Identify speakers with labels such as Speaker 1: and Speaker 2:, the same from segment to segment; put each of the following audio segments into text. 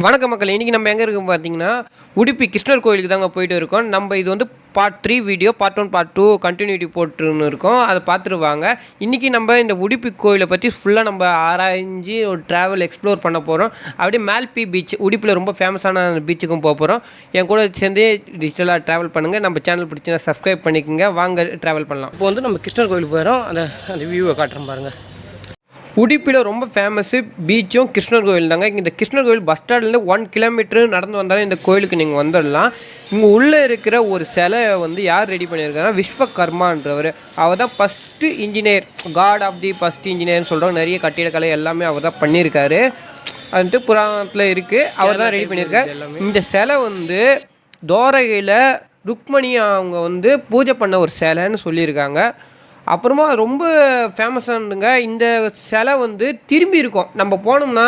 Speaker 1: வணக்க மக்கள் இன்றைக்கி நம்ம எங்கே இருக்கோம் பார்த்தீங்கன்னா உடுப்பி கிருஷ்ணர் கோயிலுக்கு தாங்க போயிட்டு இருக்கோம். நம்ம இது வந்து part three video part one part two continuity போட்டுன்னு இருக்கோம். அதை பார்த்துருவாங்க இன்றைக்கி நம்ம இந்த உடுப்பி கோயிலை பற்றி ஃபுல்லாக நம்ம ஆராய்ஞ்சு ஒரு ட்ராவல் எக்ஸ்ப்ளோர் பண்ண போகிறோம் அப்படியே மேல்பி பீச் உடுப்பியில் ரொம்ப ஃபேமஸான பீச்சுக்கும் போக போகிறோம் என் கூட சேர்ந்து டிஜிட்டலாக ட்ராவல் பண்ணுங்கள் நம்ம சேனல் பிடிச்சினா சப்ஸ்கிரைப் பண்ணிக்கோங்க. வாங்க ட்ராவல் பண்ணலாம். இப்போ வந்து நம்ம கிருஷ்ணர் கோயிலுக்கு போகிறோம் அந்த அந்த வியூவை காட்டுறோம் பாருங்கள் உடுப்பியில் ரொம்ப ஃபேமஸ்ஸு பீச்சும் கிருஷ்ணர் கோயில் தாங்க. இந்த கிருஷ்ணர் கோயில் பஸ் ஸ்டாண்ட்லேருந்து ஒன் கிலோமீட்டர் நடந்து வந்தாலும் இந்த கோயிலுக்கு நீங்கள் வந்துடலாம் இங்கே உள்ளே இருக்கிற ஒரு சிலை வந்து யார் ரெடி பண்ணியிருக்காங்கன்னா விஸ்வகர்மான்றவர். அவர் தான் first engineer god of the first இன்ஜினியர்னு சொல்கிறோம் நிறைய கட்டிடக்கலை எல்லாமே அவர் தான் பண்ணியிருக்காரு. வந்துட்டு புராணத்தில் இருக்குது அவர் தான் ரெடி பண்ணியிருக்காரு. இந்த சிலை வந்து தோரகையில் ருக்மணி அவங்க வந்து பூஜை பண்ண ஒரு சிலைன்னு சொல்லியிருக்காங்க. அப்புறமா ரொம்ப ஃபேமஸானதுங்க இந்த சிலை வந்து திரும்பி இருக்கும். நம்ம போனோம்னா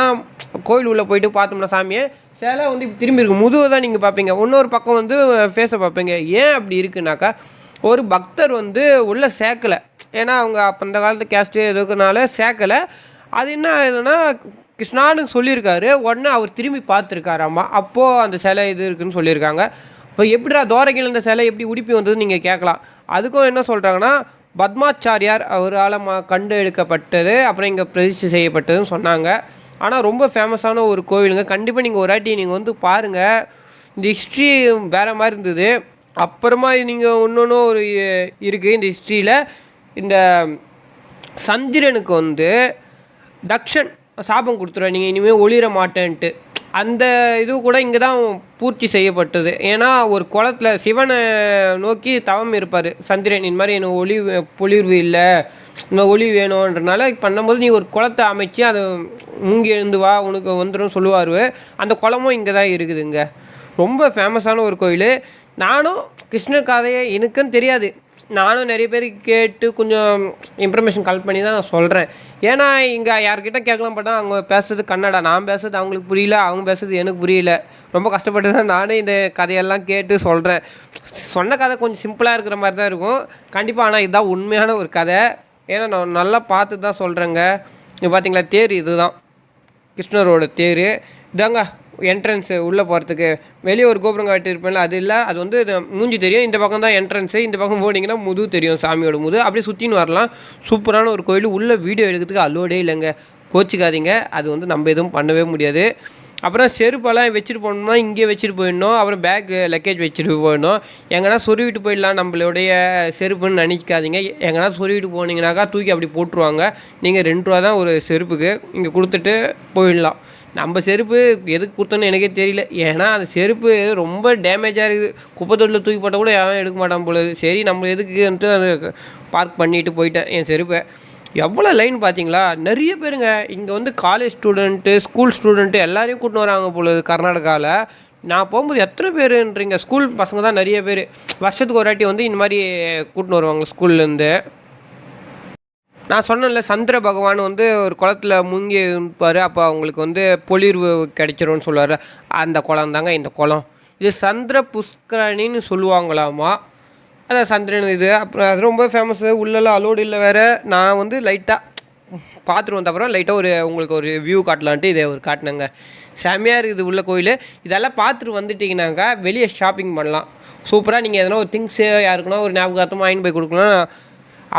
Speaker 1: கோயில் உள்ளே போயிட்டு பார்த்தோம்னா சாமியை சிலை வந்து திரும்பி இருக்கும். முதுவை தான் நீங்கள் பார்ப்பீங்க. இன்னொரு பக்கம் வந்து ஃபேஸை பார்ப்பீங்க. ஏன் அப்படி இருக்குனாக்கா ஒரு பக்தர் வந்து உள்ளே சேர்க்கலை. ஏன்னா அவங்க அப்போ அந்த காலத்து கேஸ்ட்டு எதுக்குனால சேர்க்கலை. அது என்ன ஆகுதுன்னா கிருஷ்ணான்னு சொல்லியிருக்காரு. உடனே அவர் திரும்பி பார்த்துருக்காராம்மா அப்போது அந்த சிலை இது இருக்குன்னு சொல்லியிருக்காங்க. இப்போ எப்படிடா தோரகையில் இந்த சிலை எப்படி உடுப்பி வந்ததுன்னு நீங்கள் கேட்கலாம். அதுக்கும் என்ன சொல்கிறாங்கன்னா பத்மாச்சாரியார் அவரால் மா கண்டு எடுக்கப்பட்டது அப்புறம் இங்கே பிரதிஷ்டை செய்யப்பட்டதுன்னு சொன்னாங்க. ஆனால் ரொம்ப ஃபேமஸான ஒரு கோவிலுங்க. கண்டிப்பாக நீங்கள் ஒரு வாட்டி நீங்கள் வந்து பாருங்கள் இந்த ஹிஸ்ட்ரி வேறு மாதிரி இருந்தது. அப்புறமா நீங்கள் இன்னொன்று ஒரு இருக்குது இந்த ஹிஸ்ட்ரியில் இந்த சந்திரனுக்கு வந்து தக்ஷன் சாபம் கொடுத்துருவேன் நீங்கள் இனிமேல் ஒளிர மாட்டேன்ட்டு. அந்த இது கூட இங்கே தான் பூர்த்தி செய்யப்பட்டது. ஏன்னா ஒரு குளத்தில் சிவனை நோக்கி தவம் இருப்பார். சந்திரன் இந்த மாதிரி எனக்கு ஒளி வே- பொலிர்வு இல்லை. இந்த ஒளி வேணுன்றனால பண்ணும்போது நீ ஒரு குளத்தை அமைச்சு அதை மூங்கி எழுந்து வா உனக்கு வந்துடும் சொல்லுவார். அந்த குளமும் இங்கே தான் இருக்குதுங்க. ரொம்ப ஃபேமஸான ஒரு கோயில். நானும் கிருஷ்ணர் கதையை எனக்குன்னு தெரியாது. நானும் நிறைய பேர் கேட்டு கொஞ்சம் இன்ஃபர்மேஷன் கலெக்ட் பண்ணி தான் நான் சொல்கிறேன் ஏன்னா இங்கே யார்கிட்ட கேட்கலாம் பட்டா அவங்க பேசுறது கன்னடா. நான் பேசுறது அவங்களுக்கு புரியல அவங்க பேசுறது எனக்கு புரியல. ரொம்ப கஷ்டப்பட்டு தான் நானே இந்த கதையெல்லாம் கேட்டு சொல்கிறேன் சொன்ன கதை கொஞ்சம் சிம்பிளாக இருக்கிற மாதிரி தான் இருக்கும். கண்டிப்பாக ஆனால் இதுதான் உண்மையான ஒரு கதை. ஏன்னா நான் நல்லா பார்த்து தான் சொல்கிறேங்க இங்கே பார்த்தீங்களா தேர் இதுதான். கிருஷ்ணரோட தேர். இதாங்க என்ட்ரன்ஸு உள்ளே போகிறதுக்கு வெளியே ஒரு கோபுரம் காட்டியிருப்பேன்ல அது இல்லை. அது வந்து மூஞ்சி தெரியும். இந்த பக்கம் தான் என்ட்ரன்ஸு இந்த பக்கம் போனீங்கன்னா முது தெரியும் சாமியோட முது. அப்படியே சுற்றின்னு வரலாம். சூப்பரான ஒரு கோயில். உள்ளே வீடியோ எடுக்கிறதுக்கு அல்லோடே இல்லைங்க. கோச்சிக்காதீங்க. அது வந்து நம்ம எதுவும் பண்ணவே முடியாது. அப்புறம் செருப்பெல்லாம் வச்சுட்டு போகணும்னா இங்கே வச்சுட்டு போயிடணும். அப்புறம் பேக் லக்கேஜ் வச்சுட்டு போயிடணும். எங்கன்னா சொருவிட்டு போயிடலாம். நம்மளுடைய செருப்புன்னு நினைக்காதீங்க. எங்கன்னா சொருவிட்டு போனீங்கனாக்கா தூக்கி அப்படி போட்டுருவாங்க. நீங்கள் ரெண்டு ரூபா தான் ஒரு செருப்புக்கு. இங்கே கொடுத்துட்டு போயிடலாம். நம்ம செருப்பு எதுக்கு கொடுத்தோன்னு எனக்கே தெரியல. ஏன்னா அந்த செருப்பு ரொம்ப டேமேஜாக இருக்குது. குப்பை தொட்டில் தூக்கி போட்டால் கூட யாரும் எடுக்க மாட்டான் போல சரி நம்ம எதுக்குன்ட்டு அதை பார்க் பண்ணிட்டு போயிட்டேன் என் செருப்பை. எவ்வளோ லைன் பார்த்தீங்களா? நிறைய பேருங்க. இங்கே வந்து காலேஜ் ஸ்டூடெண்ட்டு ஸ்கூல் ஸ்டூடெண்ட்டு எல்லாரையும் கூட்டின்னு வராங்க போல கர்நாடகாவில் நான் போகும்போது எத்தனை பேருன்றீங்க? ஸ்கூல் பசங்க தான் நிறைய பேர். வருஷத்துக்கு ஒரு வாட்டி வந்து இந்த மாதிரி கூட்டின்னு வருவாங்க ஸ்கூல்லேருந்து நான் சொன்னேன்ல சந்திர பகவான் வந்து ஒரு குளத்துல முங்கி இருப்பார் அப்போ அவங்களுக்கு வந்து பொலிர்வு கிடைச்சிரும்னு சொல்லுவார் அந்த குளம் தாங்க இந்த குளம். இது சந்திர புஷ்கரணின்னு சொல்லுவாங்களாமா? அதான் சந்திரன் இது. அப்புறம் அது ரொம்ப ஃபேமஸ்ஸு உள்ளெல்லாம் அலோடு இல்லை வேறு. நான் வந்து லைட்டாக பார்த்துட்டு வந்த அப்புறம் லைட்டாக ஒரு உங்களுக்கு ஒரு வியூ காட்டலான்ட்டு இதை ஒரு காட்டினேங்க. செம்மையாக இருக்குது உள்ள கோயில். இதெல்லாம் பார்த்துட்டு வந்துட்டிங்கனாக்கா வெளியே ஷாப்பிங் பண்ணலாம். சூப்பராக நீங்கள் எதனா ஒரு திங்ஸு யாருக்குன்னா ஒரு ஞாபகார்த்தமாக வாங்கி போய் கொடுக்கலாம்.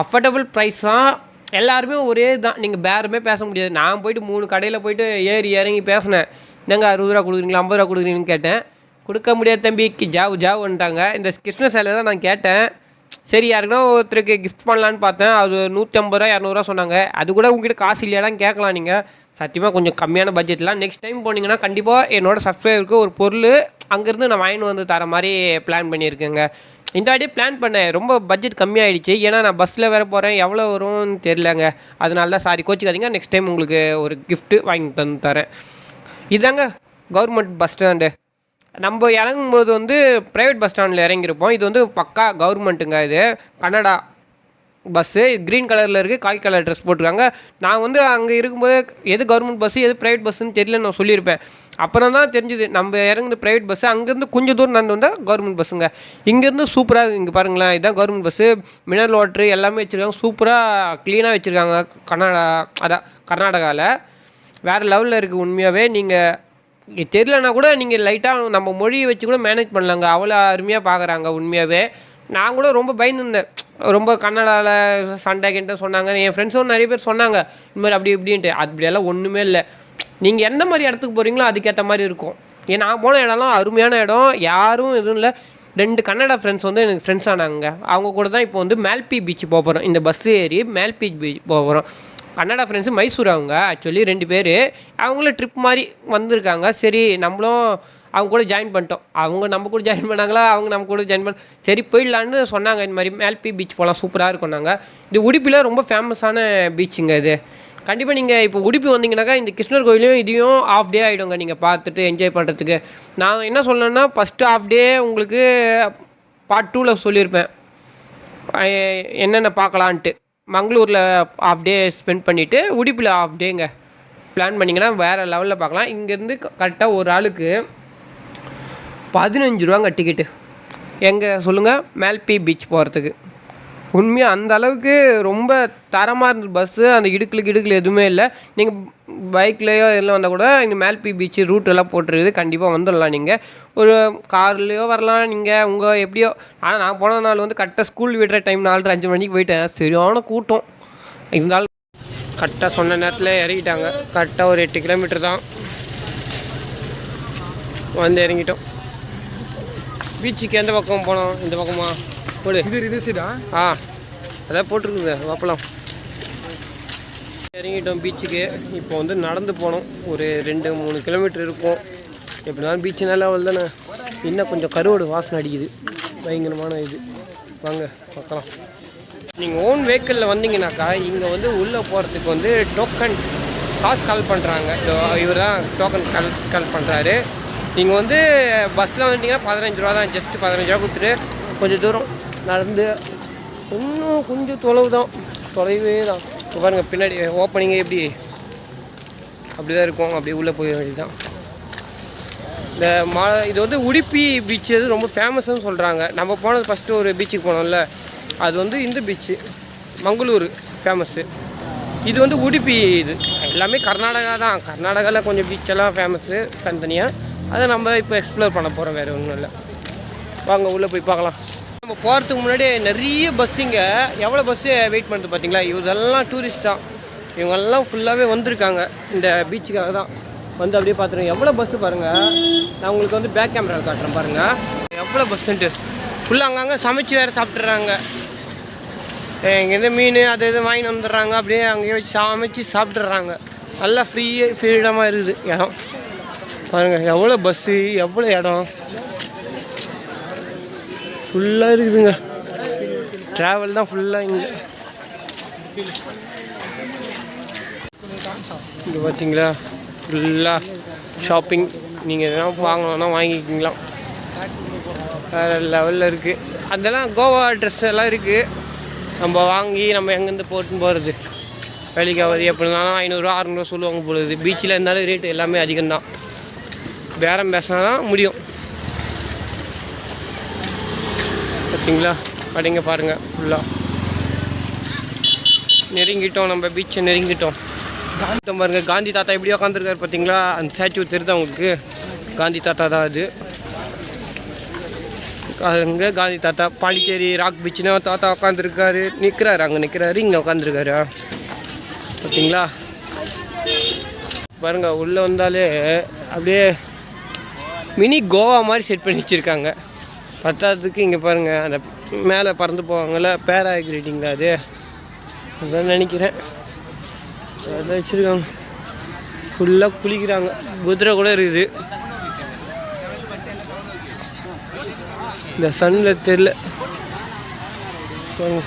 Speaker 1: அஃபர்டபுள் ப்ரைஸ் தான். எல்லாருமே ஒரே தான் நீங்கள் பேருமே பேச முடியாது. நான் போயிட்டு மூணு கடையில் போயிட்டு ஏறி இறங்கி பேசினேன். என்னங்க அறுபது ரூபா கொடுக்குறீங்களா ஐம்பது ரூபா கொடுக்குறீங்கன்னு கேட்டேன். கொடுக்க முடியாது தம்பி ஜாவ் ஜாவ்ன்ட்டாங்க. இந்த கிருஷ்ண சிலை தான் நான் கேட்டேன். சரி யாருக்குன்னா ஒருத்தருக்கு கிஃப்ட் பண்ணலான்னு பார்த்தேன். அது நூற்றி ஐம்பது ரூபா இரநூறுவா சொன்னாங்க. அது கூட உங்ககிட்ட காசு இல்லையாடான்னு கேட்கலாம் நீங்கள் சத்தியமாக கொஞ்சம் கம்மியான பட்ஜெட்லாம் நெக்ஸ்ட் டைம் போனீங்கன்னா கண்டிப்பாக என்னோடய சப்ஸ்கிரைபருக்கு ஒரு பொருள் அங்கேருந்து நான் வாங்கிட்டு வந்து தர மாதிரி பிளான் பண்ணியிருக்கேங்க. இந்த வாட்டி பிளான் பண்ணேன். ரொம்ப பட்ஜெட் கம்மியாயிடுச்சு. ஏன்னா நான் பஸ்ஸில் வேறு போகிறேன் எவ்வளோ வரும்னு தெரிலங்க அதனால தான் சாரி கோச்சிக்காதீங்க. நெக்ஸ்ட் டைம் உங்களுக்கு ஒரு கிஃப்ட்டு வாங்கி தந்து தரேன். இதாங்க கவர்மெண்ட் பஸ் ஸ்டாண்டு நம்ம இறங்கும்போது வந்து ப்ரைவேட் பஸ் ஸ்டாண்டில் இறங்கியிருப்போம். இது வந்து பக்கா கவர்மெண்ட்டுங்க இது. கனடா பஸ்ஸு க்ரீன் கலரில் இருக்குது காய் கலர் ட்ரெஸ் போட்டிருக்காங்க. நான் வந்து அங்கே இருக்கும்போது எது கவர்மெண்ட் பஸ்ஸு எது ப்ரைவேட் பஸ்ஸுன்னு தெரியல நான் சொல்லியிருப்பேன். அப்புறம் தான் தெரிஞ்சுது நம்ம இறங்குன ப்ரைவேட் பஸ்ஸு அங்கேருந்து கொஞ்சம் தூரம் நடந்து வந்தால் கவர்மெண்ட் பஸ்ஸுங்க இங்கேருந்து சூப்பராக இருக்குது இங்கே பாருங்களேன் இதுதான் கவர்மெண்ட் பஸ்ஸு மினரல் வாட்ரு எல்லாமே வச்சுருக்காங்க சூப்பராக க்ளீனாக வச்சுருக்காங்க கர்நாடகா அதான் கர்நாடகாவில் வேறு லெவலில் இருக்குது உண்மையாகவே நீங்கள் தெரிலனா கூட நீங்கள் லைட்டாக நம்ம மொழியை வச்சு கூட மேனேஜ் பண்ணலாங்க. அவ்வளோ அருமையாக பார்க்குறாங்க உண்மையாகவே நான் கூட ரொம்ப பயந்துருந்தேன். ரொம்ப கன்னடாவில் சண்டை கிட்ட சொன்னாங்க. என் ஃப்ரெண்ட்ஸும் நிறைய பேர் சொன்னாங்க இந்த மாதிரி அப்படி இப்படின்ட்டு. அப்படியெல்லாம் ஒன்றுமே இல்லை. நீங்கள் எந்த மாதிரி இடத்துக்கு போகிறீங்களோ அதுக்கேற்ற மாதிரி இருக்கும். ஏன் நான் போன இடம்லாம் அருமையான இடம். யாரும் எதுவும் இல்லை. ரெண்டு கன்னடா ஃப்ரெண்ட்ஸ் வந்து எனக்கு ஃப்ரெண்ட்ஸ் ஆனாங்க அவங்க கூட தான் இப்போ வந்து மேல்பி பீச் போக போகிறோம் இந்த பஸ் ஏறி மேல்பி பீச் போக போகிறோம் கன்னடா ஃப்ரெண்ட்ஸு மைசூர் அவங்க ஆக்சுவலி ரெண்டு பேர். அவங்களும் ட்ரிப் மாதிரி வந்திருக்காங்க. சரி நம்மளும் அவங்க கூட ஜாயின் பண்ணிட்டோம். அவங்க நம்ம கூட ஜாயின் பண்ணாங்களா? அவங்க நம்ம கூட ஜாயின் பண்ண சரி போயிடலான்னு சொன்னாங்க. இந்த மாதிரி மேல்பி பீச் போகலாம் சூப்பராக இருக்கும் நாங்கள் இது உடுப்பியில் ரொம்ப ஃபேமஸான பீச்சுங்க இது. கண்டிப்பாக நீங்கள் இப்போ உடுப்பி வந்தீங்கன்னாக்கா இந்த கிருஷ்ணர் கோயிலையும் இதையும் ஆஃப் டே ஆகிடுங்க நீங்கள் பார்த்துட்டு என்ஜாய் பண்ணுறதுக்கு நான் என்ன சொல்லணுன்னா ஃபஸ்ட்டு ஆஃப் டே உங்களுக்கு பார்ட் டூவில் சொல்லியிருப்பேன். என்னென்ன பார்க்கலான்ட்டு. மங்களூரில் ஆஃப் டே ஸ்பெண்ட் பண்ணிவிட்டு உடுப்பில் ஆஃப் டேங்க பிளான் பண்ணிங்கன்னா வேறு லெவலில் பார்க்கலாம். இங்கேருந்து கரெக்டாக ஒரு ஆளுக்கு பதினஞ்சு ரூபாங்க டிக்கெட்டு எங்கே சொல்லுங்கள் மேல்பி பீச் போகிறதுக்கு உண்மையாக அந்த அளவுக்கு ரொம்ப தரமாக இருந்தது பஸ்ஸு அந்த இடுக்கில் கிடுக்கில் எதுவுமே இல்லை. நீங்கள் பைக்லேயோ எல்லாம் வந்தால் கூட இங்கே மேல்பி பீச்சு ரூட் எல்லாம் போட்டுருக்குது. கண்டிப்பாக வந்துடலாம் நீங்கள் ஒரு கார்லேயோ வரலாம் நீங்கள் உங்கள் எப்படியோ ஆனால் நான் போன நாள் வந்து கரெக்டாக ஸ்கூல் விடுற டைம் நாலரை அஞ்சு மணிக்கு போயிட்டேன். சரியான கூட்டம். இருந்தாலும் கரெக்டாக சொன்ன நேரத்தில் இறங்கிட்டாங்க. கரெக்டாக ஒரு எட்டு கிலோமீட்டர் தான். வந்து இறங்கிட்டோம். பீச்சுக்கு எந்த பக்கம் போனோம்? இந்த பக்கமா? போடு.
Speaker 2: இது இது சைடா
Speaker 1: ஆ? அதான் போட்டிருக்குங்க. வப்பலாம். இறங்கிட்டோம் பீச்சுக்கு. இப்போ வந்து நடந்து போனோம். ஒரு ரெண்டு மூணு கிலோமீட்டர் இருக்கும். எப்படினாலும் பீச்சு நல்ல லெவல் தானே? இன்னும் கொஞ்சம் கருவோடு வாசனை அடிக்குது. பயங்கரமான இது. வாங்க பார்க்கலாம். நீங்கள் ஓன் வெஹிக்கிளில் வந்தீங்கன்னாக்கா இங்கே வந்து உள்ளே போகிறதுக்கு வந்து டோக்கன் காசு கால் பண்ணுறாங்க இவர் தான் டோக்கன் கால் கால் பண்ணுறாரு நீங்கள் வந்து பஸ்ஸில் வந்துட்டீங்கன்னா பதினஞ்சு ரூபா தான். ஜஸ்ட் பதினஞ்சு ரூபா கொடுத்துட்டு கொஞ்சம் தூரம் நடந்து இன்னும் கொஞ்சம் தொலைவு தான். தொலைவே தான். இப்போ பாருங்கள் பின்னாடி ஓப்பனிங்கே எப்படி அப்படி தான் இருக்கும். அப்படியே உள்ளே போய் வேண்டியது இந்த மா இது வந்து உடுப்பி பீச் இது ரொம்ப ஃபேமஸ்ன்னு சொல்கிறாங்க நம்ம போனது ஃபஸ்ட்டு ஒரு பீச்சுக்கு போனோம்ல. அது வந்து இந்த பீச்சு மங்களூர் ஃபேமஸ்ஸு இது வந்து உடுப்பி இது. எல்லாமே கர்நாடகா தான். கர்நாடகாவில் கொஞ்சம் பீச்செல்லாம் ஃபேமஸ்ஸு தனித்தனியாக அதை நம்ம இப்போ எக்ஸ்ப்ளோர் பண்ண போகிறோம் வேறு ஒன்றும் இல்லை. வாங்க உள்ளே போய் பார்க்கலாம். நம்ம போகிறதுக்கு முன்னாடி நிறைய பஸ்ஸுங்க எவ்வளோ பஸ்ஸு வெயிட் பண்ணுறது பார்த்தீங்களா? இவரெல்லாம் டூரிஸ்ட் தான். இவங்கெல்லாம் ஃபுல்லாகவே வந்திருக்காங்க. இந்த பீச்சுக்காக தான். வந்து அப்படியே பார்த்துருங்க. எவ்வளோ பஸ்ஸு பாருங்கள் நான் உங்களுக்கு வந்து பேக் கேமராவில் காட்டுறேன் பாருங்கள் எவ்வளோ பஸ்ஸுன்ட்டு ஃபுல்லாக அங்கங்கே சமைச்சு வேறு சாப்பிட்றாங்க இங்கேருந்து மீன் அது இது வாங்கிட்டு வந்துடுறாங்க. அப்படியே அங்கேயே வச்சு சமைச்சு சாப்பிட்றாங்க நல்லா ஃப்ரீ ஃப்ரீடமாக இருக்குது. இடம். பாருங்கள் எவ்வளோ பஸ்ஸு எவ்வளோ இடம்? ஃபுல்லாக இருக்குதுங்க. ட்ராவல் தான் ஃபுல்லாக இங்கே. இங்கே பார்த்தீங்களா ஃபுல்லாக ஷாப்பிங் நீங்கள் எதனா வாங்கணும்னா வாங்கிக்கிங்களாம் வேறு லெவலில் இருக்குது அதெல்லாம் கோவா ட்ரெஸ் எல்லாம் இருக்குது நம்ம வாங்கி நம்ம எங்கேருந்து போட்டுன்னு போகிறது வேலைக்காவது எப்படினாலும் ஐநூறுரூவா அறநூறுவா சொல்லுவாங்க போகிறது பீச்சில் இருந்தாலும் ரேட்டு எல்லாமே அதிகம்தான். பேரம் பேசினா தான் முடியும். பார்த்தீங்களா கடைங்க பாருங்கள் ஃபுல்லாக நெருங்கிட்டோம் நம்ம பீச்சை நெருங்கிட்டோம். காந்தி பாருங்க காந்தி தாத்தா எப்படி உட்காந்துருக்காரு பார்த்தீங்களா அந்த ஸ்டாச்சு தெரியுது அவங்களுக்கு காந்தி தாத்தா தான் அது. அங்கே காந்தி தாத்தா பாண்டிச்சேரி ராக் பீச்னா தாத்தா உட்காந்துருக்காரு நிற்கிறாரு அங்கே நிற்கிறாரு இங்கே உட்காந்துருக்காரு பார்த்தீங்களா பாருங்க உள்ளே வந்தாலே அப்படியே மினி கோவா மாதிரி செட் பண்ணி வச்சுருக்காங்க. பத்தாததுக்கு இங்கே பாருங்கள் அந்த மேலே பறந்து போவாங்கள்ல பேராகிரேட்டிங்களா அது. அதான் நினைக்கிறேன். அதான் வச்சுருக்காங்க. ஃபுல்லாக குளிக்கிறாங்க. குதிரை கூட இருக்குது. இந்த சன்னில் தெரில பாருங்க.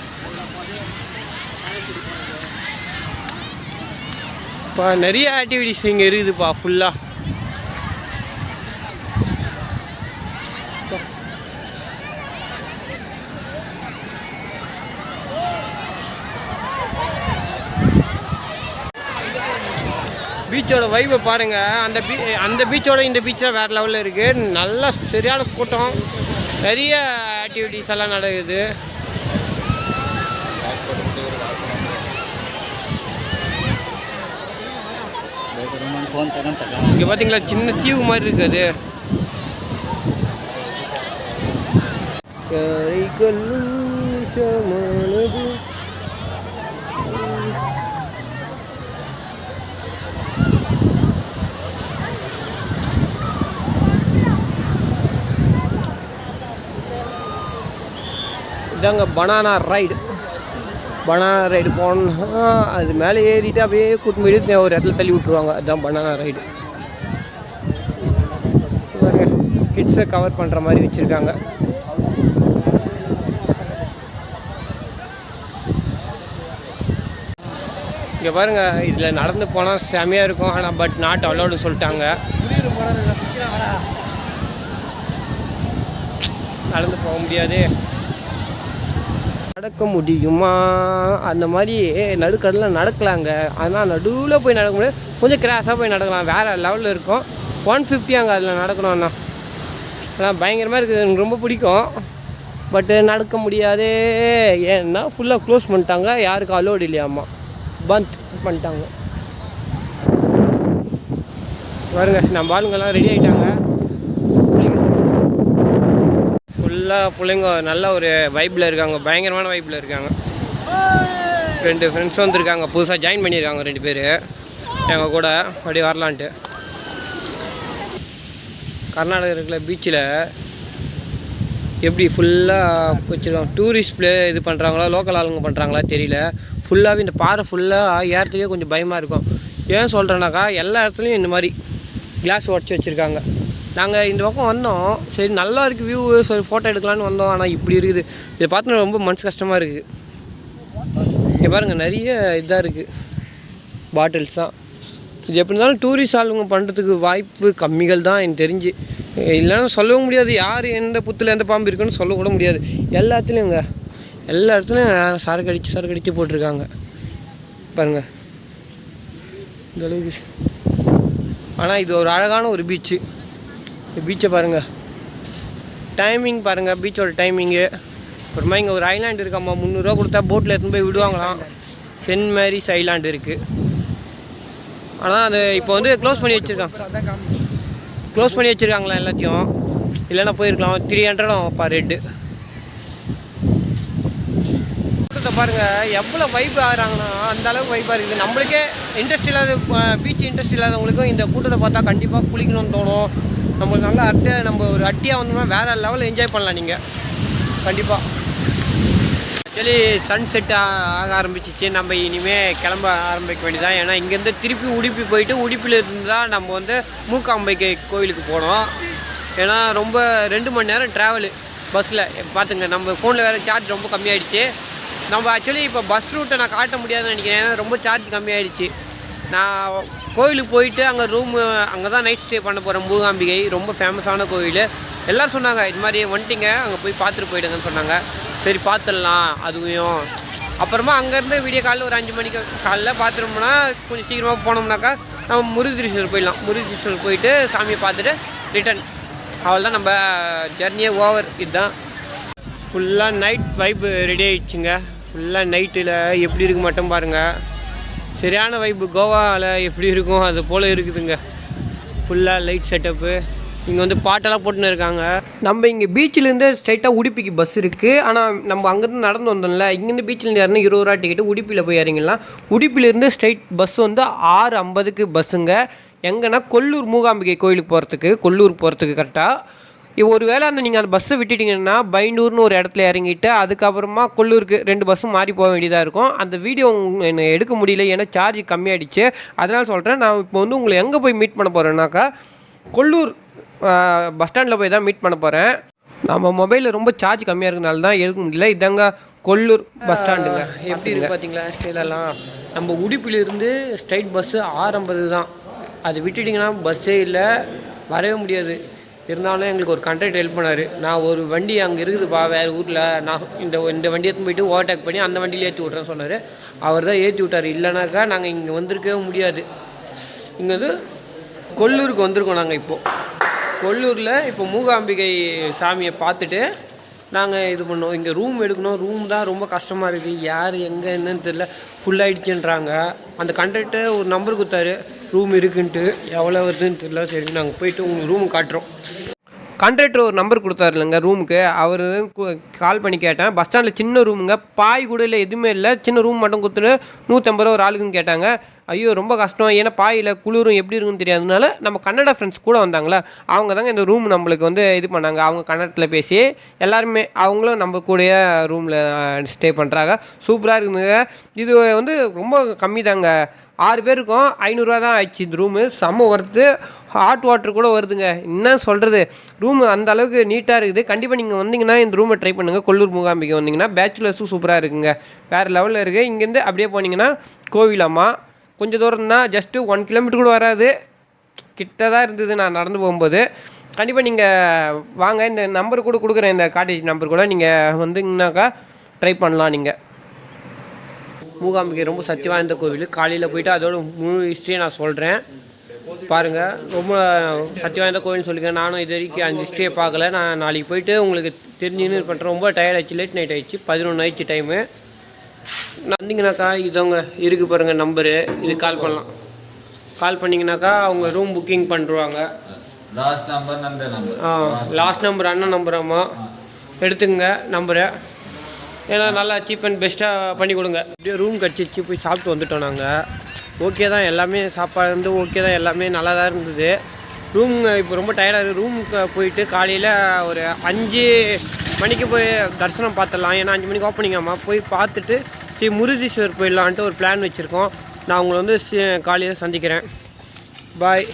Speaker 1: பா நிறைய ஆக்டிவிட்டிஸ் இங்கே இருக்குதுப்பா ஃபுல்லாக பீச்சோட வைவை பாருங்கள் அந்த பீ அந்த பீச்சோட இந்த பீச்சாக வேறு லெவலில் இருக்குது நல்லா சரியான கூட்டம். நிறைய ஆக்டிவிட்டிஸ் எல்லாம் நடக்குது. இங்கே பார்த்தீங்களா சின்ன தீவு மாதிரி இருக்குது இதாங்க பனானா ரைடு பனானா ரைடு போனோம்னா அது மேலே ஏறிட்டு அப்படியே கூட்டு போயிட்டு ஒரு இடத்துல தள்ளி விட்ருவாங்க அதுதான் பனானா ரைடு கிட்ஸை கவர் பண்ணுற மாதிரி வச்சுருக்காங்க. இங்கே பாருங்க இதில் நடந்து போனால் செமையாக இருக்கும். ஆனால் பட் நாட் அலோடு சொல்லிட்டாங்க. நடந்து போக முடியாது. நடக்க முடியுமா? அந்த மாதிரி நடுக்கடலில் நடக்கலாங்க. ஆனால் நடுவில் போய் நடக்க முடியாது. கொஞ்சம் கிராஸாக போய் நடக்கலாம். வேறு லெவலில் இருக்கும். ஒன் ஃபிஃப்டி அங்கே அதில் நடக்கணும்ண்ணா ஆனால் பயங்கரமாக இருக்குது. எனக்கு ரொம்ப பிடிக்கும். பட்டு நடக்க முடியாதே. ஏன்னா ஃபுல்லாக க்ளோஸ் பண்ணிட்டாங்க. யாருக்கும் அலோடு இல்லையாம்மா. பந்த் பண்ணிட்டாங்க. பாருங்க நம்ம ஆளுங்கெல்லாம் ரெடி ஆகிட்டாங்க ஃபுல்லாக பிள்ளைங்க நல்ல ஒரு வைப்பில் இருக்காங்க பயங்கரமான வைப்பில் இருக்காங்க. ரெண்டு ஃப்ரெண்ட்ஸ் வந்துருக்காங்க புதுசாக ஜாயின் பண்ணியிருக்காங்க ரெண்டு பேர். எங்கள் கூட அப்படியே வரலான்ட்டு. கர்நாடகா இருக்கிற பீச்சில் எப்படி ஃபுல்லாக வச்சுருக்காங்க டூரிஸ்ட் ப்ளே இது பண்ணுறாங்களா லோக்கல் ஆளுங்க பண்ணுறாங்களா தெரியல. ஃபுல்லாகவே இந்த பாறை ஃபுல்லாக ஏறத்துக்கே கொஞ்சம் பயமாக இருக்கும். ஏன் சொல்கிறேன்னாக்கா எல்லா இடத்துலையும் இந்த மாதிரி கிளாஸ் உடச்சி வச்சுருக்காங்க. நாங்கள் இந்த பக்கம் வந்தோம். சரி நல்லா இருக்குது வியூ சரி ஃபோட்டோ எடுக்கலான்னு வந்தோம். ஆனால் இப்படி இருக்குது. இதை பார்த்து ரொம்ப மனசு கஷ்டமாக இருக்குது இங்கே பாருங்கள் நிறைய இதாக இருக்குது பாட்டில்ஸ் தான். இது எப்படி இருந்தாலும் டூரிஸ்ட் ஆளுங்க பண்ணுறதுக்கு வாய்ப்பு கம்மிகள் தான் எனக்கு தெரிஞ்சு. இல்லைன்னா சொல்லவும் முடியாது. யார் எந்த புத்தில் எந்த பாம்பு இருக்குன்னு சொல்லக்கூட முடியாது. எல்லாத்துலேயுங்க. எல்லா இடத்துலையும் சரக்கு அடித்து சரக்கு அடித்து போட்டிருக்காங்க. பாருங்கள் இந்த அளவுக்கு. ஆனால் இது ஒரு அழகான ஒரு பீச்சு இந்த பீச்சை பாருங்கள் டைமிங் பாருங்கள் பீச்சோட டைமிங்கு அப்புறமா இங்கே ஒரு ஐலாண்டு இருக்காம்மா முந்நூறுரூவா கொடுத்தா போட்டில் எடுத்துன்னு போய் விடுவாங்களாம். சென்ட் மேரிஸ் ஐலாண்டு இருக்குது ஆனால் அது இப்போ வந்து க்ளோஸ் பண்ணி வச்சுருக்காங்க. க்ளோஸ் பண்ணி வச்சுருக்காங்களா எல்லாத்தையும். இல்லைன்னா போயிருக்கலாம். த்ரீ ஹண்ட்ரட் ஆகும்ப்பா ரெட்டு கூட்டத்தை பாருங்கள் எவ்வளோ வைப் ஆகிறாங்கன்னா அந்த அளவுக்கு வைப்பாக இருக்குது. நம்மளுக்கே இன்ட்ரெஸ்ட் இல்லாத பீச் இன்ட்ரெஸ்ட் இல்லாதவங்களுக்கும் இந்த கூட்டத்தை பார்த்தா கண்டிப்பாக குளிக்கணும்னு தோணும். நம்மளுக்கு நல்லா அட்டை நம்ம ஒரு அட்டியாக வந்தோம்னா வேறு லெவலில் என்ஜாய் பண்ணலாம் நீங்கள் கண்டிப்பாக ஆக்சுவலி சன் செட் ஆக ஆரம்பிச்சிச்சு. நம்ம இனிமேல் கிளம்ப ஆரம்பிக்க வேண்டியதான் ஏன்னா இங்கேருந்து திருப்பி உடுப்பி போயிட்டு உடுப்பியில் இருந்து தான் நம்ம வந்து மூக்காம்பைக்கு கோயிலுக்கு போனோம். ஏன்னா ரொம்ப ரெண்டு மணி நேரம் ட்ராவலு பஸ்ஸில் பார்த்துங்க நம்ம ஃபோனில் வேறு சார்ஜ் ரொம்ப கம்மியாயிடுச்சு. நம்ம ஆக்சுவலி இப்போ பஸ் ரூட்டை நான் காட்ட முடியாதுன்னு நினைக்கிறேன். ஏன்னா ரொம்ப சார்ஜ் கம்மியாயிடுச்சு. நான் கோயிலுக்கு போயிட்டு அங்கே ரூமு அங்கே தான் நைட் ஸ்டே பண்ண போகிறேன் மூகாம்பிகை. ரொம்ப ஃபேமஸான கோயில். எல்லோரும் சொன்னாங்க இது மாதிரி வந்துட்டிங்க அங்கே போய் பார்த்துட்டு போயிடுங்கன்னு சொன்னாங்க. சரி பார்த்துடலாம் அதுவும் அப்புறமா அங்கேருந்து விடிய காலையில் ஒரு அஞ்சு மணிக்கு காலைல பார்த்துட்டோம்னா கொஞ்சம் சீக்கிரமாக போனோம்னாக்கா நம்ம முருகதீஸ்வரர் போயிடலாம். முருகதீஸ்வரர் போயிட்டு சாமியை பார்த்துட்டு ரிட்டன் அவள் தான் நம்ம ஜர்னியே ஓவர் இதுதான். ஃபுல்லாக நைட் வைப்பு ரெடி ஆகிடுச்சுங்க ஃபுல்லாக நைட்டில் எப்படி இருக்கு மட்டும் பாருங்கள் சரியான வைப்பு கோவாவில் எப்படி இருக்கும்? அது போல் இருக்குதுங்க. ஃபுல்லாக லைட் செட்டப்பு இங்கே வந்து பாட்டெல்லாம் போட்டுன்னு இருக்காங்க. நம்ம இங்கே பீச்சிலேருந்து ஸ்ட்ரைட்டாக உடுப்பிக்கு பஸ் இருக்குது ஆனால் நம்ம அங்கேருந்து நடந்து வந்தோம்ல இங்கேருந்து பீச்சிலேருந்து யாருன்னா இருபது ரூபா டிக்கெட்டு உடுப்பியில் போய் இறங்கிடலாம். உடுப்பிலேருந்து ஸ்ட்ரைட் பஸ் வந்து ஆறு ஐம்பதுக்கு பஸ்ஸுங்க எங்கன்னா கொல்லூர் மூகாம்பிகை கோயிலுக்கு போகிறதுக்கு கொல்லூர் போகிறதுக்கு கரெக்டாக ஒரு வேளை அந்த நீங்கள் அந்த பஸ்ஸை விட்டுட்டிங்கன்னா பைண்டூர்னு ஒரு இடத்துல இறங்கிட்டு அதுக்கப்புறமா கொல்லூருக்கு ரெண்டு பஸ்ஸும் மாறி போக வேண்டியதாக இருக்கும். அந்த வீடியோ என்னை எடுக்க முடியல ஏன்னா சார்ஜ் கம்மியாயிடுச்சு. அதனால் சொல்கிறேன் நான் இப்போ வந்து உங்களை எங்கே போய் மீட் பண்ண போகிறேன்னாக்கா கொல்லூர் பஸ் ஸ்டாண்டில் போய் தான் மீட் பண்ண போகிறேன் நம்ம மொபைலில் ரொம்ப சார்ஜ் கம்மியாக இருக்கனால தான் எடுக்க முடியல. இதாங்க கொல்லூர் பஸ் ஸ்டாண்டுங்க எப்படி இருக்கு பார்த்தீங்களா ஸ்டைலெல்லாம் நம்ம உடுப்பிலிருந்து ஸ்ட்ரைட் பஸ்ஸு ஆரம்பது தான் அது விட்டுட்டிங்கன்னா பஸ்ஸே இல்லை வரவே முடியாது. இருந்தாலும் எங்களுக்கு ஒரு கண்டக்டர் ஹெல்ப் பண்ணார். நான் ஒரு வண்டி அங்கே இருக்குதுப்பா வேறு ஊரில். நான் இந்த இந்த வண்டியை எடுத்து போயிட்டு ஓவர்டேக் பண்ணி அந்த வண்டியில் ஏற்றி விட்றேன்னு சொன்னார். அவர் தான் ஏற்றி விட்டார். இல்லைனாக்கா நாங்கள் இங்கே வந்திருக்கவே முடியாது. இங்கே வந்து கொல்லூருக்கு வந்திருக்கோம் நாங்கள் இப்போது கொல்லூரில் இப்போ மூகாம்பிகை சாமியை பார்த்துட்டு நாங்கள் இது பண்ணோம். இங்கே ரூம் எடுக்கணும். ரூம் தான் ரொம்ப கஷ்டமாக இருக்குது. யார் எங்கே என்னன்னு தெரியல. ஃபுல் ஆகிடுச்சுன்றாங்க அந்த கண்டக்டர் ஒரு நம்பர் கொடுத்தாரு. ரூம் இருக்குன்ட்டு எவ்வளோ வருதுன்னு தெரியல. சரி நாங்கள் போயிட்டு உங்களுக்கு ரூம் காட்டுறோம். கான்ட்ராக்டர் ஒரு நம்பர் கொடுத்தாரு இல்லைங்க ரூமுக்கு அவர் கால் பண்ணி கேட்டேன். பஸ் ஸ்டாண்டில் சின்ன ரூமுங்க பாய் கூட இல்லை எதுவுமே இல்லை. சின்ன ரூம் மட்டும் கொடுத்துட்டு நூற்றம்பது ரூபா ஒரு ஆளுக்குன்னு கேட்டாங்க. ஐயோ ரொம்ப கஷ்டம். ஏன்னா பாயில் குளிரும் எப்படி இருக்குன்னு தெரியாதனால நம்ம கன்னடா ஃப்ரெண்ட்ஸ் கூட வந்தாங்களே அவங்க தாங்க இந்த ரூம் நம்மளுக்கு வந்து இது பண்ணாங்க. அவங்க கன்னடத்தில் பேசி எல்லாருமே அவங்களும் நம்ம கூடயே ரூமில் ஸ்டே பண்ணுறாங்க சூப்பராக இருக்குதுங்க. இது வந்து ரொம்ப கம்மி தாங்க ஆறு பேருக்கும் ஐநூறுரூவா தான் ஆயிடுச்சு இந்த ரூமு செம்ம ஒர்த்து ஹாட் வாட்டர் கூட வருதுங்க. என்ன சொல்கிறது ரூமு அந்த அளவுக்கு நீட்டாக இருக்குது. கண்டிப்பாக நீங்கள் வந்தீங்கன்னா இந்த ரூமை ட்ரை பண்ணுங்கள் கொல்லூர் மூகாம்பிக்கு வந்தீங்கன்னா பேச்சுலர்ஸும் சூப்பராக இருக்குங்க. வேறு லெவலில் இருக்குது இங்கேருந்து அப்படியே போனீங்கன்னா கோவிலம்மா கொஞ்சம் தூரம் தான் ஜஸ்ட்டு ஒன் கிலோமீட்டர் கூட வராது. கிட்ட தான் இருந்தது நான் நடந்து போகும்போது. கண்டிப்பாக நீங்கள் வாங்க. இந்த நம்பர் கூட கொடுக்குறேன். இந்த காட்டேஜ் நம்பர் கூட. நீங்கள் வந்தீங்கன்னாக்கா ட்ரை பண்ணலாம் நீங்கள் மூகாம்பிகை ரொம்ப சக்தி வாய்ந்த கோவில். காலையில் போயிட்டு அதோட முழு ஹிஸ்ட்ரியை நான் சொல்கிறேன் பாருங்கள் ரொம்ப சக்தி வாய்ந்த கோவில்னு சொல்லிக்கிறேன். நானும் இது வரைக்கும் அந்த ஹிஸ்ட்ரியை பார்க்கல. நான் நாளைக்கு போயிட்டு உங்களுக்கு தெரிஞ்சுன்னு பண்ணுறேன் ரொம்ப டயர்ட் ஆயிடுச்சு. லேட் நைட் ஆயிடுச்சு. பதினொன்று ஆயிடுச்சு டைமு வந்தீங்கன்னாக்கா இதவங்க இருக்குது பாருங்கள் நம்பரு இது கால் பண்ணலாம். கால் பண்ணிங்கனாக்கா அவங்க ரூம் புக்கிங் பண்ணிருவாங்க
Speaker 2: லாஸ்ட் நம்பர்
Speaker 1: ஆ லாஸ்ட் நம்பர் அண்ணன் நம்பர் ஆமாம் எடுத்துங்க நம்பரை ஏன்னா நல்லா சீப் அண்ட் பெஸ்ட்டாக பண்ணி கொடுங்க. அப்படியே ரூம் கடிச்சிச்சு போய் சாப்பிட்டு வந்துட்டோம் நாங்கள் ஓகே தான் எல்லாமே சாப்பாடு வந்து ஓகே தான் எல்லாமே நல்லா தான் இருந்தது ரூம் இப்போ ரொம்ப டயர்டாக இருக்குது ரூமுக்கு போயிட்டு காலையில் ஒரு அஞ்சு மணிக்கு போய் தரிசனம் பார்த்துடலாம். ஏன்னா அஞ்சு மணிக்கு ஓப்பனிங் போய் பார்த்துட்டு ஸ்ரீ முருதீஸ்வர் போயிடலான்ட்டு ஒரு பிளான் வச்சுருக்கோம். நான் உங்களை வந்து காலையில் சந்திக்கிறேன். பாய்